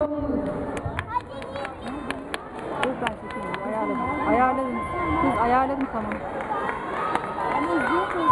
Dur ben çekeyim. Ayarladım. Ayarladım. Kız ayarladım tamam. Tamam.